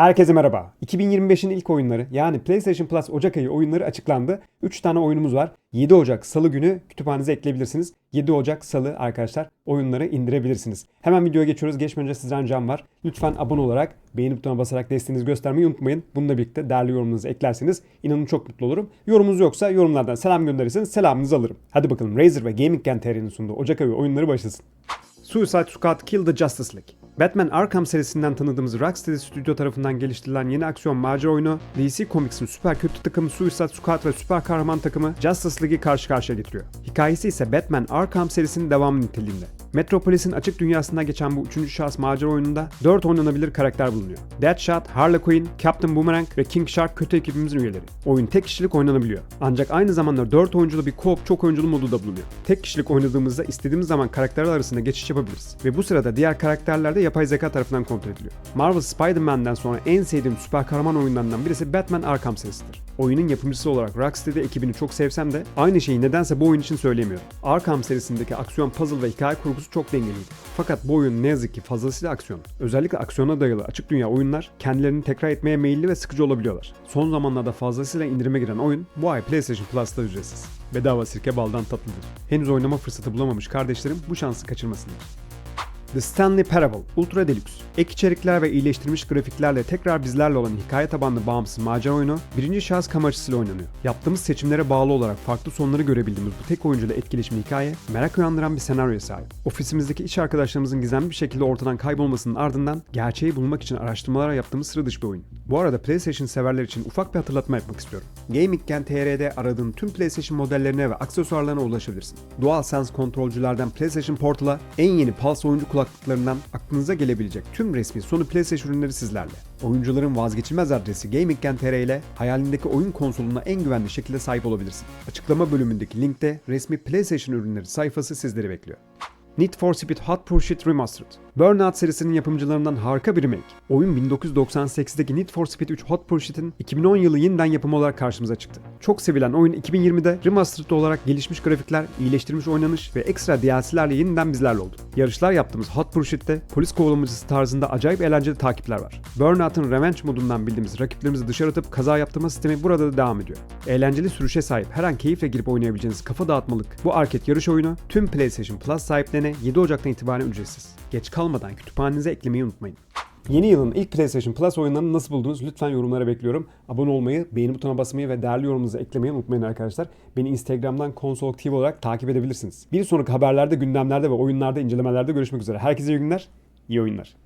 Herkese merhaba. 2025'in ilk oyunları yani PlayStation Plus Ocak ayı oyunları açıklandı. 3 tane oyunumuz var. 7 Ocak Salı günü kütüphanenize ekleyebilirsiniz. 7 Ocak Salı arkadaşlar oyunları indirebilirsiniz. Hemen videoya geçiyoruz. Geçmeden önce sizden ricam var. Lütfen abone olarak beğeni butonuna basarak desteğinizi göstermeyi unutmayın. Bununla birlikte değerli yorumunuzu eklerseniz inanın çok mutlu olurum. Yorumunuz yoksa yorumlardan selam gönderirseniz selamınızı alırım. Hadi bakalım Razer ve Gaming Gen sunduğu Ocak ayı oyunları başlasın. Suicide Squad Kill the Justice League. Batman Arkham serisinden tanıdığımız Rocksteady Studio tarafından geliştirilen yeni aksiyon macera oyunu, DC Comics'in süper kötü takımı Suicide Squad ve süper kahraman takımı Justice League'i karşı karşıya getiriyor. Hikayesi ise Batman Arkham serisinin devamı niteliğinde. Metropolis'in açık dünyasında geçen bu üçüncü şahıs macera oyununda 4 oynanabilir karakter bulunuyor. Deadshot, Harley Quinn, Captain Boomerang ve King Shark kötü ekibimizin üyeleri. Oyun tek kişilik oynanabiliyor. Ancak aynı zamanda 4 oyunculu bir co-op çok oyunculu modu da bulunuyor. Tek kişilik oynadığımızda istediğimiz zaman karakterler arasında geçiş yapabiliriz. Ve bu sırada diğer karakterler de yapay zeka tarafından kontrol ediliyor. Marvel Spider-Man'den sonra en sevdiğim süper kahraman oyunlarından birisi Batman Arkham serisidir. Oyunun yapımcısı olarak Rocksteady ekibini çok sevsem de aynı şeyi nedense bu oyun için söyleyemiyorum. Arkham serisindeki aksiyon, puzzle ve hikaye kurgusu çok dengeliydi. Fakat bu oyun ne yazık ki fazlasıyla aksiyon. Özellikle aksiyona dayalı açık dünya oyunlar kendilerini tekrar etmeye meyilli ve sıkıcı olabiliyorlar. Son zamanlarda fazlasıyla indirime giren oyun bu ay PlayStation Plus'ta ücretsiz. Bedava sirke baldan tatlıdır. Henüz oynama fırsatı bulamamış kardeşlerim bu şansı kaçırmasınlar. The Stanley Parable Ultra Deluxe. Ek içerikler ve iyileştirilmiş grafiklerle tekrar bizlerle olan hikaye tabanlı bağımsız macera oyunu birinci şahıs kamera açısıyla oynanıyor. Yaptığımız seçimlere bağlı olarak farklı sonları görebildiğimiz bu tek oyuncuyla etkileşimli hikaye merak uyandıran bir senaryoya sahip. Ofisimizdeki iş arkadaşlarımızın gizemli bir şekilde ortadan kaybolmasının ardından gerçeği bulmak için araştırmalar yaptığımız sıra dışı bir oyun. Bu arada PlayStation severler için ufak bir hatırlatma yapmak istiyorum. Gaming Gen TR'de aradığın tüm PlayStation modellerine ve aksesuarlarına ulaşabilirsin. DualSense kontrolcülerden PlayStation Portal'a en yeni Pulse oyuncu kulaklıklarından aklınıza gelebilecek tüm resmi Sony PlayStation ürünleri sizlerle. Oyuncuların vazgeçilmez adresi Gaming Gen TR ile hayalindeki oyun konsoluna en güvenli şekilde sahip olabilirsin. Açıklama bölümündeki linkte resmi PlayStation ürünleri sayfası sizleri bekliyor. Need for Speed Hot Pursuit Remastered. Burnout serisinin yapımcılarından harika bir remake. Oyun 1998'deki Need for Speed 3 Hot Pursuit'in 2010 yılı yeniden yapımı olarak karşımıza çıktı. Çok sevilen oyun 2020'de remastered olarak gelişmiş grafikler, iyileştirilmiş oynanış ve ekstra DLC'lerle yeniden bizlerle oldu. Yarışlar yaptığımız Hot Pursuit'te polis kovalamacısı tarzında acayip eğlenceli takipler var. Burnout'ın Revenge modundan bildiğimiz rakiplerimizi dışarı atıp kaza yaptırma sistemi burada da devam ediyor. Eğlenceli sürüşe sahip her an keyifle girip oynayabileceğiniz kafa dağıtmalık bu arcade yarış oyunu tüm PlayStation Plus sahiplerine 7 Ocak'tan itibaren ücretsiz. Geç kalmadan kütüphanenize eklemeyi unutmayın. Yeni yılın ilk PlayStation Plus oyunlarını nasıl buldunuz? Lütfen yorumlara bekliyorum. Abone olmayı, beğeni butonuna basmayı ve değerli yorumunuzu eklemeyi unutmayın arkadaşlar. Beni Instagram'dan Konsol TV olarak takip edebilirsiniz. Bir sonraki haberlerde, gündemlerde ve oyunlarda, incelemelerde görüşmek üzere. Herkese iyi günler, iyi oyunlar.